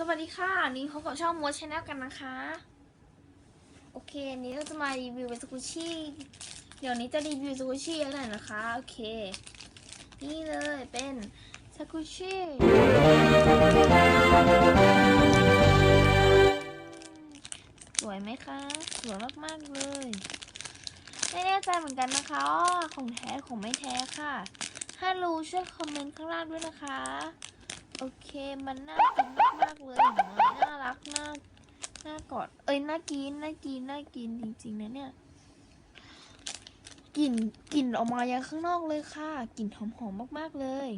สวัสดีค่ะนี้พบกับช่องมัวชแนลกันนะคะ โอเคอันนี้เราจะมารีวิวเป็นสกุชี่เดี๋ยวนี้จะรีวิวสกุชี่อะไรนะคะ โอเค นี่เลยเป็นสกุชี่สวยไหมคะ สวยมากๆเลย ไม่แน่ใจเหมือนกันนะคะของแท้ของไม่แท้ค่ะ ถ้ารู้ช่วยคอมเมนต์ข้างล่างด้วยนะคะ โอเคมันน่ากินมากๆเลยห็นไหมน่ารักน่าน่ากอดเอ้ยน่ากินน่ากินน่ากินจริงๆนะเนี่ยกลิ่นกลิ่นออกมายังข้างนอกเลยค่ะกลิ่นหอมๆมากๆเลย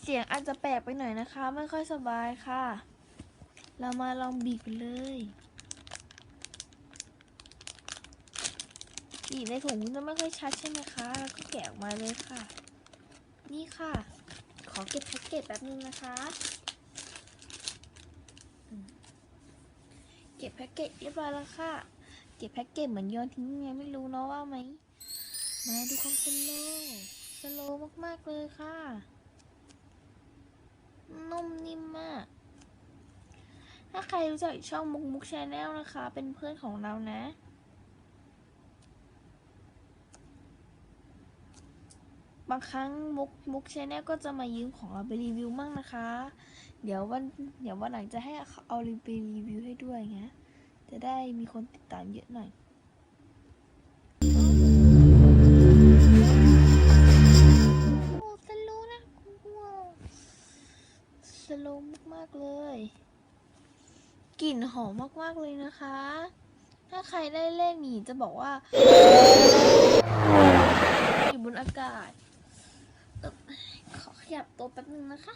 เสียงอาจจะแปลกไปหน่อยนะคะ ไม่ค่อยสบายค่ะ เรามาลองบีบกันเลยบีบในถุงจะไม่ค่อยชัดใช่ไหมคะแล้วก็แกะออกมาเลยค่ะ นี่ค่ะ อเก็บแพ็กเกจแป๊บนึงนะคะ เก็บแพ็กเกจเรียบร้อยแล้วค่ะ เก็บแพ็กเกจเหมือนโยนทิ้งไงไม่รู้เนาะว่าไหม มาดูความสโลว์สโลว์มากๆเลยค่ะ นุ่มนิ่มมาก ถ้าใครรู้จักช่องมุกมุกชาแนลนะคะ เป็นเพื่อนของเรานะ บางครั้งมุกมุกชแนลก็จะมายืมของเราไปรีวิวมั่งนะคะ เดี๋ยววันเดี๋ยววันหลังจะให้เอาไปรีวิวให้ด้วยไงจะได้มีคนติดตามเยอะหน่อยโอ้สโลว์นะว้าวสโลว์มากๆเลย กลิ่นหอมมากๆเลยนะคะ ถ้าใครได้เล่นนี่จะบอกว่าอยู่บนอากาศเอ่อขอข ยับตัวแป๊บนึงนะคะ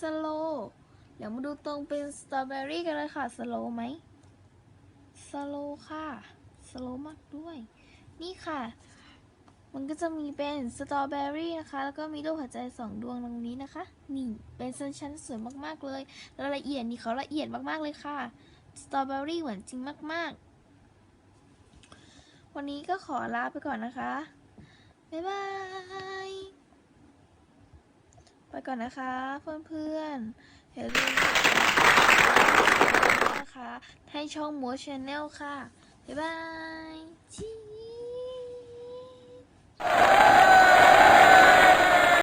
สโลเดี๋ยวมาดูตรงเป็นสตรอเบอรี่กันเลยค่ะ สโลไหมสโลค่ะ สโลมากด้วย นี่ค่ะ มันก็จะมีเป็นสตรอเบอรี่นะคะ แล้วก็มีรูปหัวใจสองดวงตรงนี้นะคะ นี่ เป็นเส้นชั้นสวยมากๆเลย รายละเอียดนี่เขาละเอียดมากๆเลยค่ะ สตรอเบอรี่เหมือนจริงมากๆ วันนี้ก็ขอลาไปก่อนนะคะ บ๊ายบาย ไปก่อนนะคะ เพื่อนๆอย่าลืมนะคะให้ช่องมัวชาแนลค่ะ บ๊ายบายชี